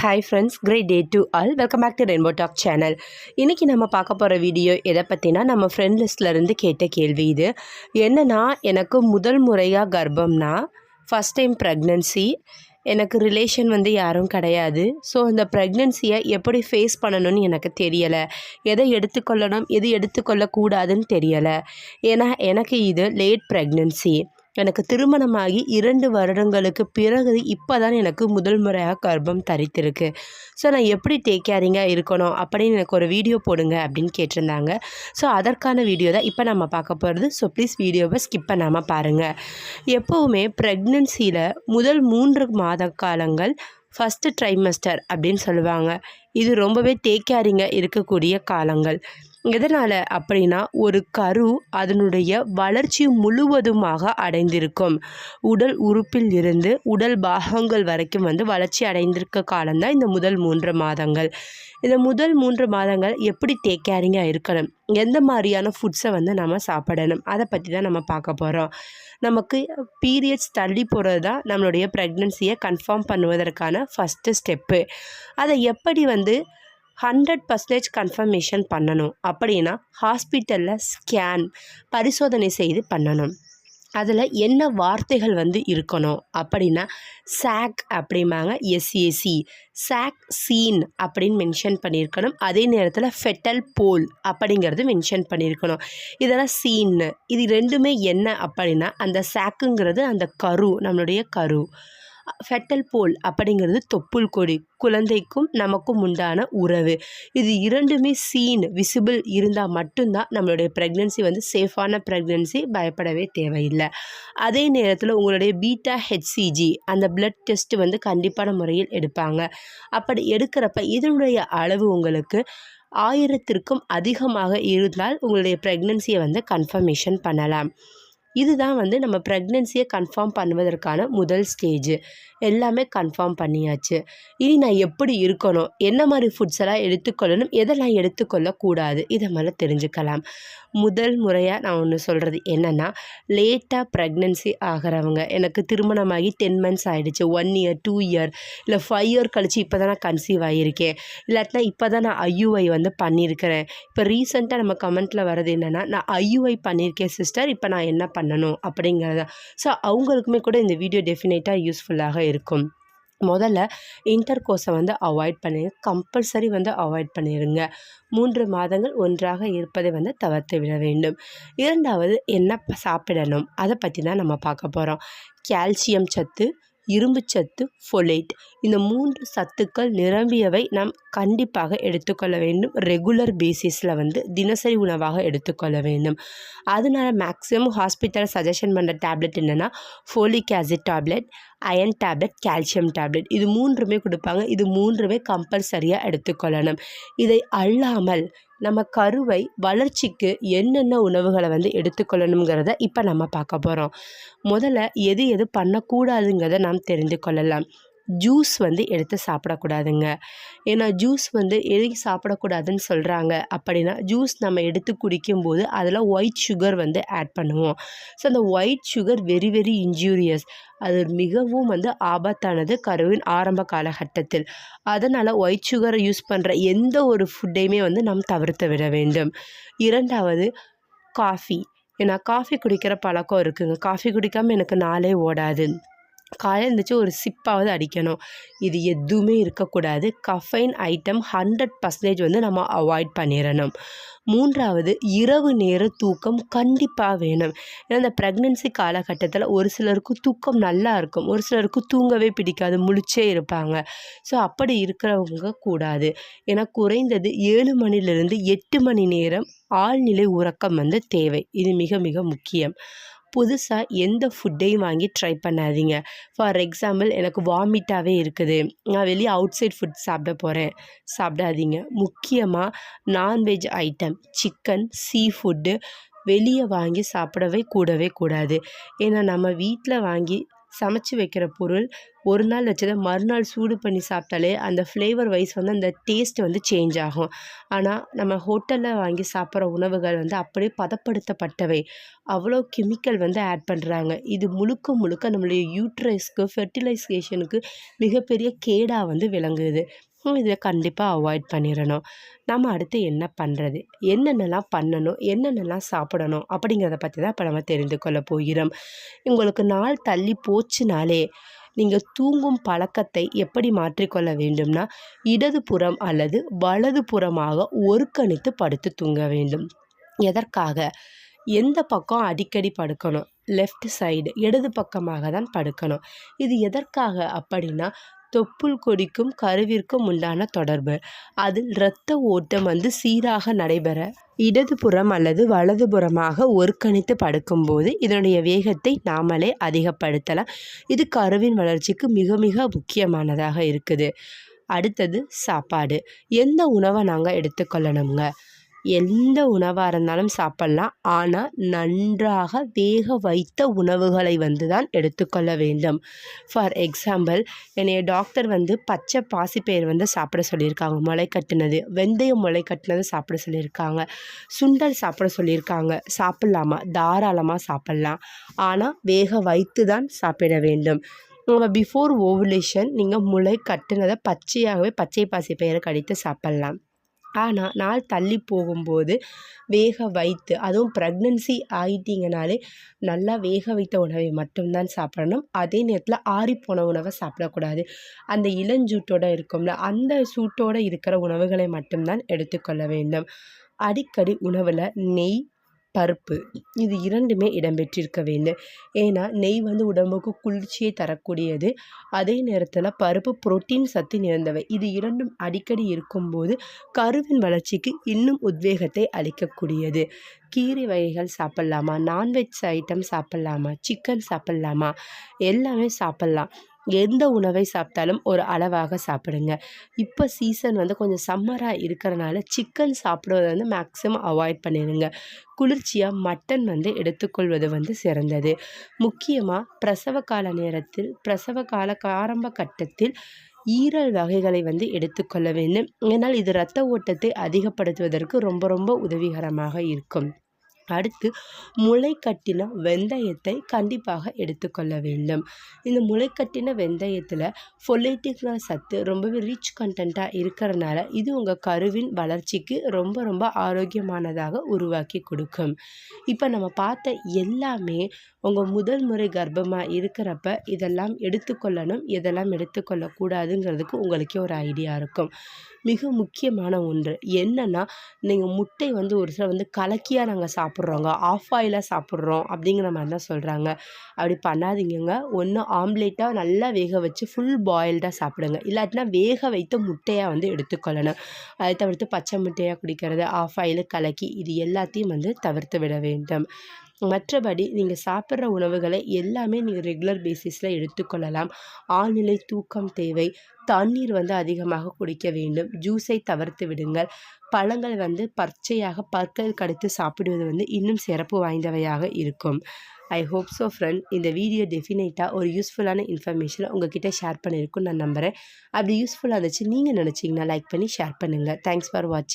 Hi friends great day to all welcome back to rainbow talk channel இன்றைக்கி நம்ம பார்க்க போகிற வீடியோ எதை பற்றினா நம்ம ஃப்ரெண்ட் லிஸ்ட்லேருந்து கேட்ட கேள்வி இது. என்னன்னா எனக்கு முதல் முறையாக கர்ப்பம்னா ஃபஸ்ட் டைம் ப்ரெக்னன்சி எனக்கு ரிலேஷன் வந்து யாரும் கிடையாது. ஸோ அந்த ப்ரெக்னன்சியை எப்படி ஃபேஸ் பண்ணணும்னு எனக்கு தெரியலை. எதை எடுத்துக்கொள்ளணும் எது எடுத்துக்கொள்ளக்கூடாதுன்னு தெரியலை. ஏன்னா எனக்கு இது லேட் ப்ரெக்னன்சி எனக்கு திருமணமாகி இரண்டு வருடங்களுக்கு பிறகு இப்போ தான் எனக்கு முதல் முறையாக கர்ப்பம் தரித்திருக்கு. ஸோ நான் எப்படி டேக் கேரிங்காக இருக்கணும் அப்படின்னு எனக்கு ஒரு வீடியோ போடுங்க அப்படின்னு கேட்டிருந்தாங்க. ஸோ அதற்கான வீடியோ தான் இப்போ நம்ம பார்க்க போகிறது ஸோ ப்ளீஸ் வீடியோவை ஸ்கிப் பண்ணாமல் பாருங்கள் எப்போவுமே ப்ரெக்னென்சியில் முதல் மூன்று மாத காலங்கள் ஃபஸ்ட்டு ட்ரைமஸ்டர் அப்படின்னு சொல்லுவாங்க. இது ரொம்பவே டேக் கேரிங்காக இருக்கக்கூடிய காலங்கள். எதனால் அப்படின்னா ஒரு கரு அதனுடைய வளர்ச்சி முழுவதுமாக அடைந்திருக்கும். உடல் உறுப்பில் இருந்து உடல் பாகங்கள் வரைக்கும் வந்து வளர்ச்சி அடைந்திருக்க காலம்தான் இந்த முதல் மூன்று மாதங்கள். இந்த முதல் மூன்று மாதங்கள் எப்படி டேக் கேரிங்காக இருக்கணும்? எந்த மாதிரியான ஃபுட்ஸை வந்து நம்ம சாப்பிடணும்? அதை பற்றி தான் நம்ம பார்க்க போகிறோம் நமக்கு பீரியட்ஸ் தள்ளி போகிறது தான் நம்மளுடைய ப்ரெக்னென்சியை கன்ஃபார்ம் பண்ணுவதற்கான ஃபஸ்ட்டு ஸ்டெப்பு அதை எப்படி வந்து ஹண்ட்ரட் பர்சன்டேஜ் கன்ஃபர்மேஷன் பண்ணணும். அப்படின்னா ஹாஸ்பிட்டலில் ஸ்கேன் பரிசோதனை செய்து பண்ணணும். அதில் என்ன வார்த்தைகள் வந்து இருக்கணும்? அப்படின்னா சாக் அப்படிம்பாங்க எஸ்ஏசி சாக் சீன் அப்படின்னு மென்ஷன் பண்ணியிருக்கணும். அதே நேரத்தில் ஃபெட்டல் போல் அப்படிங்கிறது மென்ஷன் பண்ணியிருக்கணும். இதெல்லாம் சீன்னு. இது ரெண்டுமே என்ன அப்படின்னா அந்த சாக்குங்கிறது அந்த கரு நம்மளுடைய கரு. ஃபெட்டல் போல் அப்படிங்கிறது தொப்புள் கொடி. குழந்தைக்கும் நமக்கும் உண்டான உறவு. இது இரண்டுமே சீன் விசிபிள் இருந்தால் மட்டும்தான் நம்மளுடைய ப்ரெக்னென்சி வந்து சேஃபான ப்ரெக்னென்சி பயப்படவே தேவையில்லை. அதே நேரத்தில் உங்களுடைய பீட்டா ஹெச்சிஜி அந்த பிளட் டெஸ்ட் வந்து கண்டிப்பான முறையில் எடுப்பாங்க. அப்படி எடுக்கிறப்ப இதனுடைய அளவு உங்களுக்கு ஆயிரத்திற்கும் அதிகமாக இருந்தால் உங்களுடைய ப்ரெக்னென்சியை வந்து கன்ஃபர்மேஷன் பண்ணலாம். இதுதான் வந்து நம்ம ப்ரெக்னென்சியை கன்ஃபார்ம் பண்ணுவதற்கான முதல் ஸ்டேஜ் எல்லாமே கன்ஃபார்ம் பண்ணியாச்சு. இனி நான் எப்படி இருக்கணும்? என்ன மாதிரி ஃபுட்ஸ் எல்லாம் எடுத்துக்கொள்ளணும்? எதெல்லாம் எடுத்துக்கொள்ளக்கூடாது? இதை மேலே தெரிஞ்சுக்கலாம். முதல் முறையாக நான் ஒன்று சொல்கிறது என்னென்னா லேட்டாக ப்ரெக்னென்சி ஆகிறவங்க. எனக்கு திருமணமாகி டென் மந்த்ஸ் ஆகிடுச்சு ஒன் இயர் டூ இயர் இல்லை ஃபைவ் இயர் கழித்து இப்போ தான் நான் கன்சீவ் ஆகியிருக்கேன் இல்லாட்டினா இப்போ தான் நான் ஐயுஐ வந்து பண்ணியிருக்கிறேன் இப்போ ரீசெண்டாக நம்ம கமெண்ட்டில் வர்றது என்னென்னா நான் ஐயுஐ பண்ணியிருக்கேன் சிஸ்டர் இப்போ நான் என்ன பண்ணணும் அப்படிங்கிறத. ஸோ அவங்களுக்குமே கூட இந்த வீடியோ டெஃபினேட்டாக யூஸ்ஃபுல்லாக இருக்கும். முதல்ல இன்டர் கோர்ஸை வந்து அவாய்ட் பண்ணிடுங்க கம்பல்சரி வந்து அவாய்ட் பண்ணிடுங்க மூன்று மாதங்கள் ஒன்றாக இருப்பதை வந்து தவிர்த்து விட வேண்டும். இரண்டாவது என்ன சாப்பிடணும்? அதை பற்றி தான் நம்ம பார்க்க போகிறோம் கால்சியம் சத்து இரும்புச்சத்து ஃபொலேட் இந்த மூன்று சத்துக்கள் நிரம்பியவை நாம் கண்டிப்பாக எடுத்துக்கொள்ள வேண்டும். ரெகுலர் பேசிஸில் வந்து தினசரி உணவாக எடுத்துக்கொள்ள வேண்டும். அதனால மேக்ஸிமம் ஹாஸ்பிட்டல் சஜஷன் பண்ணுற டேப்லெட் என்னென்னா folic acid tablet iron tablet calcium tablet. இது மூன்றுமே கொடுப்பாங்க. இது மூன்றுமே கம்பல்சரியாக எடுத்துக்கொள்ளணும். இதை அல்லாமல் நம்ம கருவை வளர்ச்சிக்கு என்னென்ன உணவுகளை வந்து எடுத்துக்கொள்ளணுங்கிறத இப்போ நம்ம பார்க்க போகிறோம் முதல்ல எது எது பண்ணக்கூடாதுங்கிறத நாம் தெரிந்து கொள்ளலாம். ஜூஸ் வந்து எடுத்து சாப்பிடக்கூடாதுங்க. ஏன்னா ஜூஸ் வந்து எதுக்கு சாப்பிடக்கூடாதுன்னு சொல்கிறாங்க அப்படின்னா ஜூஸ் நம்ம எடுத்து குடிக்கும்போது அதில் ஒயிட் சுகர் வந்து ஆட் பண்ணுவோம். ஸோ அந்த white sugar very very injurious அது மிகவும் வந்து ஆபத்தானது கருவின் ஆரம்ப காலகட்டத்தில். அதனால் ஒயிட் சுகரை யூஸ் பண்ணுற எந்த ஒரு ஃபுட்டையுமே வந்து நாம் தவிர்த்து விட வேண்டும். இரண்டாவது காஃபி ஏன்னா காஃபி குடிக்கிற பழக்கம் இருக்குங்க. காஃபி குடிக்காமல் எனக்கு நாளே ஓடாது. காலையில் இருந்துச்சு ஒரு சிப்பாவது அடிக்கணும். இது எதுவுமே இருக்கக்கூடாது. கஃபைன் ஐட்டம் ஹண்ட்ரட் பர்சன்டேஜ் வந்து நம்ம அவாய்ட் பண்ணிடணும் மூன்றாவது இரவு நேர தூக்கம் கண்டிப்பாக வேணும். ஏன்னா இந்த ப்ரெக்னென்சி காலகட்டத்தில் ஒரு சிலருக்கு தூக்கம் நல்லா இருக்கும். ஒரு சிலருக்கு தூங்கவே பிடிக்காது. முழிச்சே இருப்பாங்க. ஸோ அப்படி இருக்கிறவங்க கூடாது. ஏன்னா குறைந்தது ஏழு மணிலிருந்து எட்டு மணி நேரம் ஆழ்நிலை உறக்கம் வந்து தேவை. இது மிக மிக முக்கியம். புதுசாக எந்த ஃபுட்டையும் வாங்கி ட்ரை பண்ணாதீங்க. ஃபார் எக்ஸாம்பிள் எனக்கு வாமிட்டாகவே இருக்குது. நான் வெளியே அவுட் சைட் ஃபுட் சாப்பிட போகிறேன் சாப்பிடாதீங்க. முக்கியமாக non veg item chicken sea food வெளியே வாங்கி சாப்பிடவே கூடவே கூடாது. ஏன்னா நம்ம வீட்டில் வாங்கி சமைச்சு வைக்கிற பொருள் ஒரு நாள் வச்சதை மறுநாள் சூடு பண்ணி சாப்பிட்டாலே அந்த ஃப்ளேவர் வைஸ் வந்து அந்த டேஸ்ட் வந்து சேஞ்ச் ஆகும். ஆனால் நம்ம ஹோட்டலில் வாங்கி சாப்பிட்ற உணவுகள் வந்து அப்படியே பதப்படுத்தப்பட்டவை. அவ்வளோ கெமிக்கல் வந்து ஆட் பண்ணுறாங்க இது முழுக்க முழுக்க நம்மளுடைய யூட்ரஸ்க்கு ஃபெர்டிலைசேஷனுக்கு மிகப்பெரிய கேடாக வந்து விளங்குது. இதை கண்டிப்பாக அவாய்ட் பண்ணிடணும் நம்ம அடுத்து என்ன பண்ணுறது என்னென்னலாம் பண்ணணும்? என்னென்னலாம் சாப்பிடணும்? அப்படிங்கிறத பற்றி தான் இப்போ நம்ம தெரிந்து கொள்ள போகிறோம். உங்களுக்கு நாள் தள்ளி போச்சுனாலே நீங்கள் தூங்கும் பழக்கத்தை எப்படி மாற்றிக்கொள்ள வேண்டும்னா இடதுபுறம் அல்லது வலது புறமாக ஒருக்கணித்து படுத்து தூங்க வேண்டும். எதற்காக? எந்த பக்கம் அடிக்கடி படுக்கணும்? லெஃப்ட் சைடு இடது பக்கமாக தான் படுக்கணும். இது எதற்காக? அப்படின்னா தொப்புள் கொடிக்கும் கருவிற்கும் உண்டான தொடர்பு. அதில் இரத்த ஓட்டம் வந்து சீராக நடைபெற இடதுபுறம் அல்லது வலதுபுறமாக ஒருக்கணித்து படுக்கும்போது இதனுடைய வேகத்தை நாமளே அதிகப்படுத்தலாம். இது கருவின் வளர்ச்சிக்கு மிக மிக முக்கியமானதாக இருக்குது. அடுத்தது சாப்பாடு. எந்த உணவை நாங்கள் எடுத்துக்கொள்ளணுங்க? எந்த உணவாக இருந்தாலும் சாப்பிட்லாம். ஆனால் நன்றாக வேக வைத்த உணவுகளை வந்து தான் எடுத்துக்கொள்ள வேண்டும். ஃபார் எக்ஸாம்பிள் என்னைய டாக்டர் வந்து பச்சை பாசிப்பயிர் வந்து சாப்பிட சொல்லியிருக்காங்க. முளை கட்டினது வெந்தயம் முளை கட்டினது சாப்பிட சொல்லியிருக்காங்க. சுண்டல் சாப்பிட சொல்லியிருக்காங்க. சாப்பிட்லாமா? தாராளமாக சாப்பிட்லாம். ஆனால் வேக வைத்து தான் சாப்பிட வேண்டும். பிஃபோர் ஓவுலேஷன் நீங்கள் முளை கட்டினதை பச்சையாகவே பச்சை பாசி பயிரை கடித்து சாப்பிட்லாம். ஆனால் நாள் தள்ளி போகும்போது வேக வைத்து அதுவும் ப்ரெக்னென்சி ஆகிட்டிங்கனாலே நல்லா வேக வைத்த உணவை மட்டும்தான் சாப்பிடணும். அதே நேரத்தில் ஆறிப்போன உணவை சாப்பிடக்கூடாது. அந்த இளஞ்சூட்டோடு இருக்கும்ல அந்த சூட்டோடு இருக்கிற உணவுகளை மட்டும்தான் எடுத்துக்கொள்ள வேண்டும். அடிக்கடி உணவில் நெய் பருப்பு. இது இரண்டுமே இடம்பெற்றிருக்க வேண்டும். ஏன்னா நெய் வந்து உடம்புக்கு குளிர்ச்சியை தரக்கூடியது. அதே நேரத்தில் பருப்பு புரோட்டீன் சத்து நிறைந்தவை. இது இரண்டும் அடிக்கடி இருக்கும்போது கருவின் வளர்ச்சிக்கு இன்னும் உத்வேகத்தை அளிக்கக்கூடியது. கீரை வகைகள் சாப்பிட்லாமா? நான்வெஜ் ஐட்டம் சாப்பிட்லாமா? சிக்கன் சாப்பிட்லாமா? எல்லாமே சாப்பிட்லாம். எந்த உணவை சாப்பிட்டாலும் ஒரு அளவாக சாப்பிடுங்க. இப்போ சீசன் வந்து கொஞ்சம் சம்மராக இருக்கிறனால சிக்கன் சாப்பிடுவதை வந்து மேக்ஸிமம் அவாய்ட் பண்ணிடுங்க. குளிர்ச்சியாக மட்டன் வந்து எடுத்துக்கொள்வது வந்து சிறந்தது. முக்கியமாக பிரசவ கால நேரத்தில் பிரசவ கால ஆரம்ப கட்டத்தில் ஈரல் வகைகளை வந்து எடுத்துக்கொள்ள வேண்டும். ஏன்னால் இது இரத்த ஓட்டத்தை அதிகப்படுத்துவதற்கு ரொம்ப ரொம்ப உதவிகரமாக இருக்கும். அடுத்து முளைக்கட்டின வெந்தயத்தை கண்டிப்பாக எடுத்துக்கொள்ள வேண்டும். இந்த முளை கட்டின வெந்தயத்தில் ஃபொலேட்டிக்னா சத்து ரொம்பவே ரிச் கண்டென்ட்டாக இருக்கிறனால இது உங்கள் கருவின் வளர்ச்சிக்கு ரொம்ப ரொம்ப ஆரோக்கியமானதாக உருவாக்கி கொடுக்கும். இப்போ நம்ம பார்த்த எல்லாமே உங்கள் முதல் முறை கர்ப்பமாக இருக்கிறப்ப இதெல்லாம் எடுத்துக்கொள்ளணும் இதெல்லாம் எடுத்துக்கொள்ளக்கூடாதுங்கிறதுக்கு உங்களுக்கே ஒரு ஐடியா இருக்கும். மிக முக்கியமான ஒன்று என்னென்னா நீங்கள் முட்டை வந்து ஒரு சில வந்து கலக்கியாக நாங்கள் சாப்பிட்றோம் சாப்பிட்றோங்க. ஆஃப் ஆயிலாக சாப்பிட்றோம் அப்படிங்கிற மாதிரி தான் சொல்கிறாங்க அப்படி பண்ணாதீங்கங்க. ஒன்று ஆம்லேட்டாக நல்லா வேக வச்சு ஃபுல் பாயில்டாக சாப்பிடுங்க. இல்லாட்டினா வேக வைத்த முட்டையாக வந்து எடுத்துக்கொள்ளணும். அதை தவிர்த்து பச்சை முட்டையாக குடிக்கிறது ஆஃப் ஆயில் கலக்கி இது எல்லாத்தையும் வந்து தவிர்த்து விட வேண்டும். மற்றபடி நீங்கள் சாப்பிட்ற உணவுகளை எல்லாமே நீங்கள் ரெகுலர் பேசிஸில் எடுத்துக்கொள்ளலாம். ஆழ்நிலை தூக்கம் தேவை. தண்ணீர் வந்து அதிகமாக குடிக்க வேண்டும். ஜூஸை தவிர்த்து விடுங்கள். பழங்கள் வந்து பச்சையாக பற்கள் கடித்து சாப்பிடுவது வந்து இன்னும் சிறப்பு வாய்ந்தவையாக இருக்கும். ஐ ஹோப் ஸோ ஃப்ரெண்ட் இந்த வீடியோ டெஃபினேட்டாக ஒரு யூஸ்ஃபுல்லான இன்ஃபர்மேஷனை உங்ககிட்ட ஷேர் பண்ணியிருக்குன்னு நான் நம்புகிறேன் அப்படி யூஸ்ஃபுல்லாக இருந்துச்சு நீங்கள் நினச்சிங்கன்னா லைக் பண்ணி ஷேர் பண்ணுங்கள் தேங்க்ஸ் ஃபார் வாட்சிங்